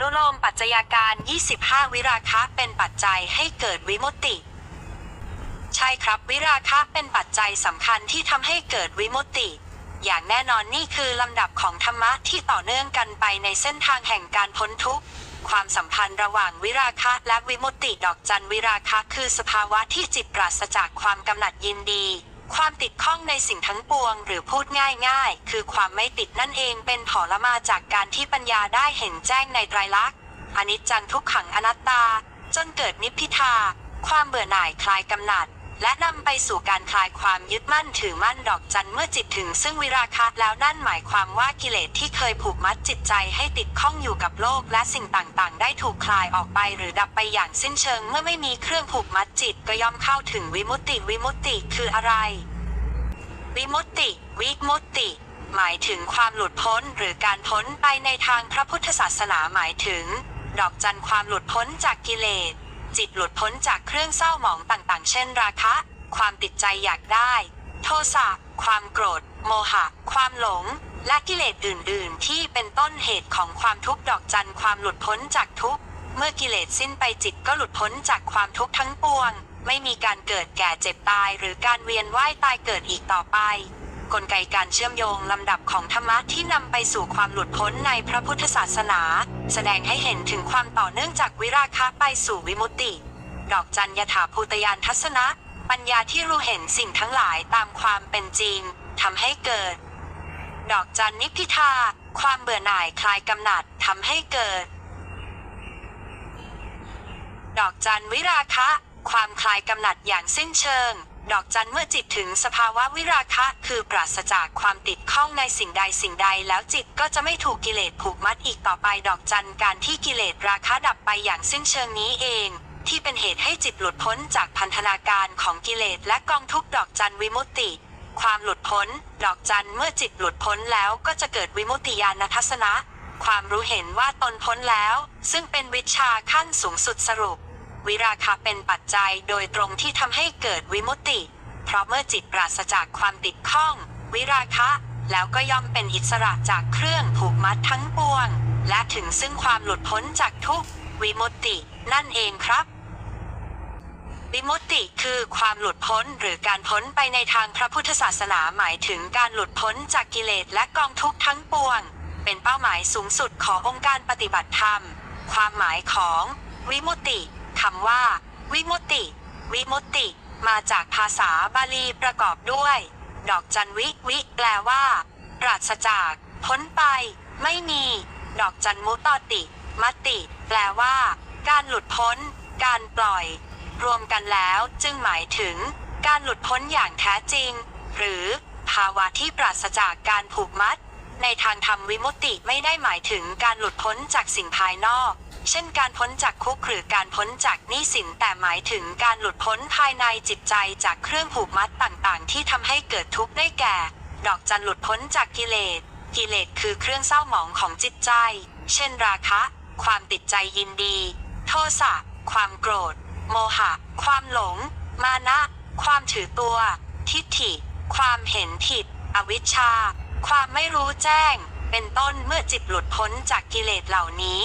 นุโลมปัจจัยการ 25 วิราคะเป็นปัจจัยให้เกิดวิมุตติ ใช่ครับวิราคะเป็นปัจจัยสำคัญที่ทำให้เกิดวิมุตติ อย่างแน่นอนนี่คือลำดับของธรรมะที่ต่อเนื่องกันไปในเส้นทางแห่งการพ้นทุกข์ความสัมพันธ์ระหว่างวิราคะและวิมุตติดอกจันวิราคะคือสภาวะที่จิตปราศจากความกำหนัดยินดี ความติดข้องในสิ่งทั้งปวงหรือพูดง่ายๆ คือความไม่ติดนั่นเองเป็นผลมาจากการที่ปัญญาได้เห็นแจ้งในไตรลักษณ์อนิจจังทุกขังอนัตตา จนเกิดนิพพิทา ความเบื่อหน่ายคลายกำหนัด และนำไปสู่การคลายความยึดมั่นถือมั่นดอกจันเมื่อจิตถึงซึ่งวิราคะแล้วนั่นหมายความว่ากิเลสที่เคยผูกมัดจิตใจให้ติดข้องอยู่กับโลกและสิ่งต่างๆ ได้ถูกคลายออกไปหรือดับไปอย่างสิ้นเชิงเมื่อไม่มีเครื่องผูกมัดจิตก็ย่อมเข้าถึงวิมุตติวิมุตติคืออะไร วิมุตติ วิมุตติ หมายถึงความหลุดพ้นหรือการพ้นไปในทางพระพุทธศาสนาหมายถึง ดอกจันความหลุดพ้นจากกิเลส จิตหลุดพ้นจากเครื่องเศร้าหมองต่างๆ เช่น ราคะ ความติดใจอยากได้ โทสะ ความโกรธ โมหะ ความหลง และกิเลสอื่น ๆ ที่เป็นต้นเหตุของความทุกข์ดอกจันความหลุดพ้นจากทุกเมื่อกิเลสสิ้นไปจิตก็หลุดพ้นจากความทุกข์ทั้งปวง ไม่มีการเกิดแก่เจ็บตายหรือการเวียนว่ายตายเกิดอีกต่อไป กลไกการเชื่อมโยงลำดับของธรรมะที่นำไปสู่ความหลุดพ้นในพระพุทธศาสนา แสดงให้เห็นถึงความต่อเนื่องจากวิราคะไปสู่วิมุตติ ดอกจันยถาภูตยานทัศนะ ปัญญาที่รู้เห็นสิ่งทั้งหลายตามความเป็นจริงทำให้เกิด ดอกจันนิพพิทา ความเบื่อหน่ายคลายกำหนัดทำให้เกิด ดอกจันวิราคะ ความคลายกำหนัดอย่างสิ้นเชิง ดอกจันเมื่อจิตถึงสภาวะวิราคะคือปราศจากความติดข้องในสิ่งใดสิ่งใดแล้วจิตก็จะไม่ถูกกิเลสผูกมัดอีกต่อไปดอกจันการที่กิเลสราคะดับไปอย่างสิ้นเชิงนี้เอง ที่เป็นเหตุให้จิตหลุดพ้นจากพันธนาการของกิเลสและกองทุกดอกจันวิมุตติ ความหลุดพ้น ดอกจันเมื่อจิตหลุดพ้นแล้วก็จะเกิดวิมุตติญาณทัศนะ ความรู้เห็นว่าตนพ้นแล้ว ซึ่งเป็นวิชาขั้นสูงสุดสรุป วิราคะเป็นปัจจัยโดยตรงที่ทำให้เกิดวิมุตติ เพราะเมื่อจิตปราศจากความติดข้อง วิราคะ แล้วก็ย่อมเป็นอิสระจากเครื่องผูกมัดทั้งปวง และถึงซึ่งความหลุดพ้นจากทุกวิมุตติ นั่นเองครับ วิมุตติคือความหลุดพ้นหรือการพ้นไปในทางพระพุทธศาสนาหมายถึงการหลุดพ้นจากกิเลสและกองทุกข์ทั้งปวง เป็นเป้าหมายสูงสุดขององค์การปฏิบัติธรรม ความหมายของวิมุตติ คำว่า วิมุตติวิมุตติ มาจากภาษาบาลีประกอบด้วย ดอกจันวิวิแปลว่า ปราศจาก พ้นไป ไม่มี ดอกจันมุตตติ มติ แปลว่า การหลุดพ้น การปล่อย รวมกันแล้วจึงหมายถึง การหลุดพ้นอย่างแท้จริง หรือ ภาวะที่ปราศจากการผูกมัด ในทางธรรมวิมุตติไม่ได้หมายถึงการหลุดพ้นจากสิ่งภายนอก เช่นการพ้นจากคุกหรือการพ้นจากหนี้สินแต่หมายถึงการหลุดพ้นภายในจิตใจจากเครื่องผูกมัดต่างๆ ที่ทำให้เกิดทุกข์ได้แก่ ดอกจันหลุดพ้นจากกิเลส กิเลสคือเครื่องเศร้าหมองของจิตใจ เช่นราคะ ความติดใจยินดี โทสะ ความโกรธ โมหะ ความหลง มานะ ความถือตัว ทิฏฐิ ความเห็นผิด อวิชชา ความไม่รู้แจ้ง เป็นต้นเมื่อจิตหลุดพ้นจากกิเลสเหล่านี้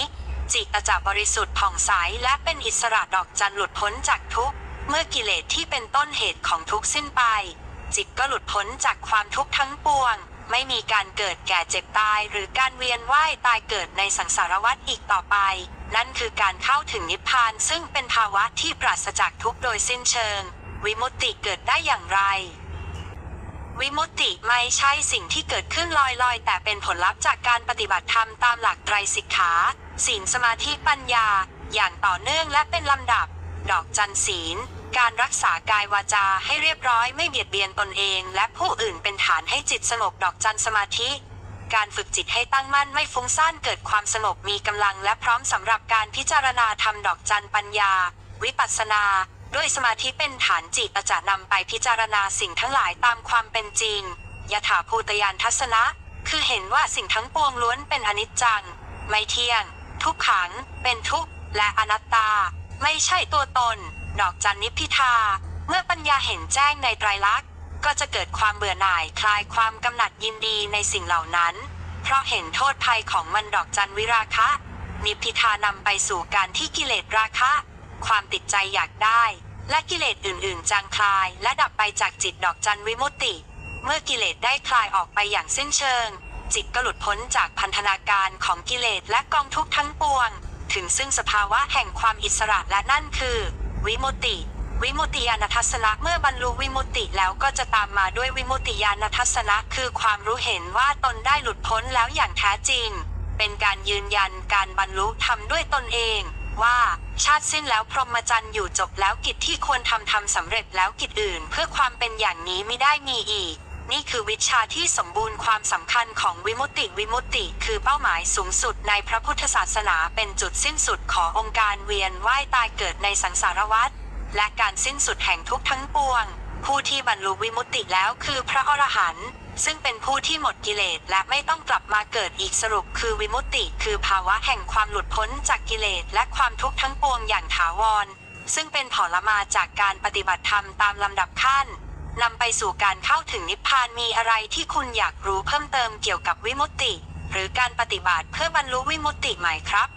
จิตจะบริสุทธิ์ผ่องใสและเป็นอิสระดอกจันหลุดพ้นจากทุกข์ เมื่อกิเลสที่เป็นต้นเหตุของทุกข์สิ้นไป จิตก็หลุดพ้นจากความทุกข์ทั้งปวง ไม่มีการเกิดแก่เจ็บตาย หรือการเวียนว่ายตายเกิดในสังสารวัฏอีกต่อไป นั่นคือการเข้าถึงนิพพานซึ่งเป็นภาวะที่ปราศจากทุกข์โดยสิ้นเชิง วิมุตติเกิดได้อย่างไร วิมุตติไม่ใช่สิ่งที่เกิดขึ้นลอยๆ แต่เป็นผลลัพธ์จากการปฏิบัติธรรมตามหลักไตรสิกขาศีลสมาธิปัญญา อย่างต่อเนื่องและเป็นลำดับ ดอกจันศีล การรักษากายวาจาให้เรียบร้อยไม่เบียดเบียนตนเอง และผู้อื่นเป็นฐานให้จิตสงบดอกจันสมาธิ การฝึกจิตให้ตั้งมั่นไม่ฟุ้งซ่านเกิดความสงบมีกำลังและพร้อมสำหรับการพิจารณาทำดอกจันปัญญา วิปัสสนา ด้วยสมาธิเป็นฐานจิตจะนำไปพิจารณาสิ่งทั้งหลายตามความเป็นจริงยถาภูตยานทัศนะ คือเห็นว่าสิ่งทั้งปวงล้วนเป็นอนิจจัง ไม่เที่ยง ทุกขัง เป็นทุกข์ และอนัตตา ไม่ใช่ตัวตนดอกจันนิพพิทา เมื่อปัญญาเห็นแจ้งในไตรลักษณ์ ก็จะเกิดความเบื่อหน่ายคลายความกำหนัดยินดีในสิ่งเหล่านั้น เพราะเห็นโทษภัยของมันดอกจันวิราคะ นิพพิทานำไปสู่การที่กิเลสราคะ ความติดใจอยากได้ และกิเลสอื่นๆ จางคลาย และดับไปจากจิตดอกจันวิมุตติ เมื่อกิเลสได้คลายออกไปอย่างสิ้นเชิง จิตก็หลุดพ้นจากพันธนาการของกิเลสและกองทุกข์ทั้งปวง ถึงซึ่งสภาวะแห่งความอิสระและนั่นคือ วิมุตติ วิมุตติญาณทัศนะเมื่อบรรลุวิมุตติแล้วก็จะตามมาด้วยวิมุตติญาณทัศนะคือความรู้เห็นว่าตนได้หลุดพ้นแล้วอย่างแท้จริง เป็นการยืนยันการบรรลุธรรมด้วยตนเอง ว่า ชาติสิ้นแล้วพรหมจรรย์อยู่จบแล้วกิจที่ควรทำทำสำเร็จแล้วกิจอื่น เพื่อความเป็นอย่างนี้ไม่ได้มีอีก นี่คือวิชาที่สมบูรณ์ความสำคัญของวิมุตติวิมุตติ คือเป้าหมายสูงสุดในพระพุทธศาสนาเป็นจุดสิ้นสุดขององค์การเวียนว่ายตายเกิดในสังสารวัฏและการสิ้นสุดแห่งทุกทั้งปวง ผู้ที่บรรลุวิมุตติแล้วคือพระอรหันต์ ซึ่งเป็นผู้ที่หมดกิเลสและไม่ต้องกลับมาเกิดอีกสรุปคือวิมุตติ คือภาวะแห่งความหลุดพ้นจากกิเลสและความทุกข์ทั้งปวงอย่างถาวร ซึ่งเป็นผลมาจากการปฏิบัติธรรมตามลำดับขั้นนำไปสู่การเข้าถึงนิพพานมีอะไรที่คุณอยากรู้เพิ่มเติมเกี่ยวกับวิมุตติ หรือการปฏิบัติเพื่อบรรลุวิมุตติไหมครับ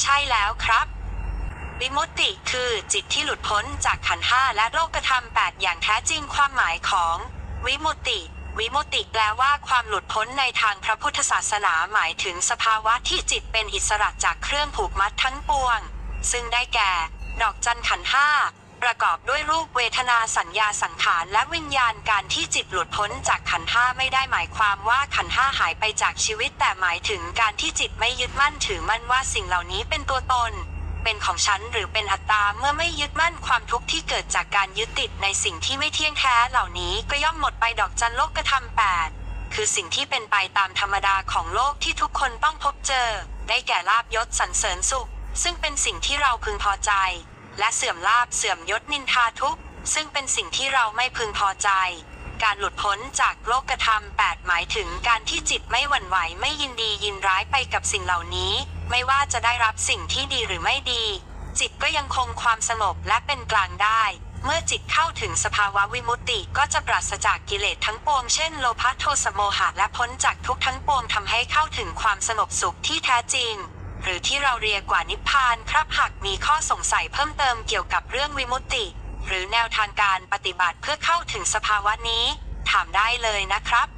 ใช่แล้วครับ วิมุตติคือจิตที่หลุดพ้นจากขันธ์ห้าและโลกธรรมแปดอย่างแท้จริงความหมายของ วิมุตติ วิมุติแปลว่าความหลุดพ้นในทางพระพุทธศาสนาหมายถึงสภาวะที่จิตเป็นอิสระจากเครื่องผูกมัดทั้งปวง ซึ่งได้แก่ ดอกจันขันห้าประกอบด้วยรูปเวทนาสัญญาสังขารและวิญญาณการที่จิตหลุดพ้นจากขันห้าไม่ได้หมายความว่าขันห้าหายไปจากชีวิตแต่หมายถึงการที่จิตไม่ยึดมั่นถือมั่นว่าสิ่งเหล่านี้เป็นตัวตน เป็นของฉันหรือเป็นอัตตาเมื่อไม่ยึดมั่นความทุกข์ที่เกิดจากการยึดติดในสิ่งที่ไม่เที่ยงแท้เหล่านี้ก็ย่อมหมดไปดอกจันโลกธรรมแปดคือสิ่งที่เป็นไปตามธรรมดาของโลกที่ทุกคนต้องพบเจอ ได้แก่ลาบยศสรรเสริญสุข ซึ่งเป็นสิ่งที่เราพึงพอใจ และเสื่อมลาบเสื่อมยศนินทาทุกข์ซึ่งเป็นสิ่งที่เราไม่พึงพอใจ การหลุดพ้นจากโลกธรรม 8 หมายถึงการที่จิตไม่หวั่นไหวไม่ยินดียินร้ายไปกับสิ่งเหล่านี้ ไม่ว่าจะได้รับสิ่งที่ดีหรือไม่ดี จิตก็ยังคงความสงบและเป็นกลางได้ เมื่อจิตเข้าถึงสภาวะวิมุตติก็จะปราศจากกิเลสทั้งปวงเช่นโลภะโทสะโมหะและพ้นจากทุกทั้งปวงทำให้เข้าถึงความสงบสุขที่แท้จริงหรือที่เราเรียกว่านิพพานครับหากมีข้อสงสัยเพิ่มเติมเกี่ยวกับเรื่องวิมุตติ หรือแนวทางการปฏิบัติเพื่อเข้าถึงสภาวะนี้ ถามได้เลยนะครับ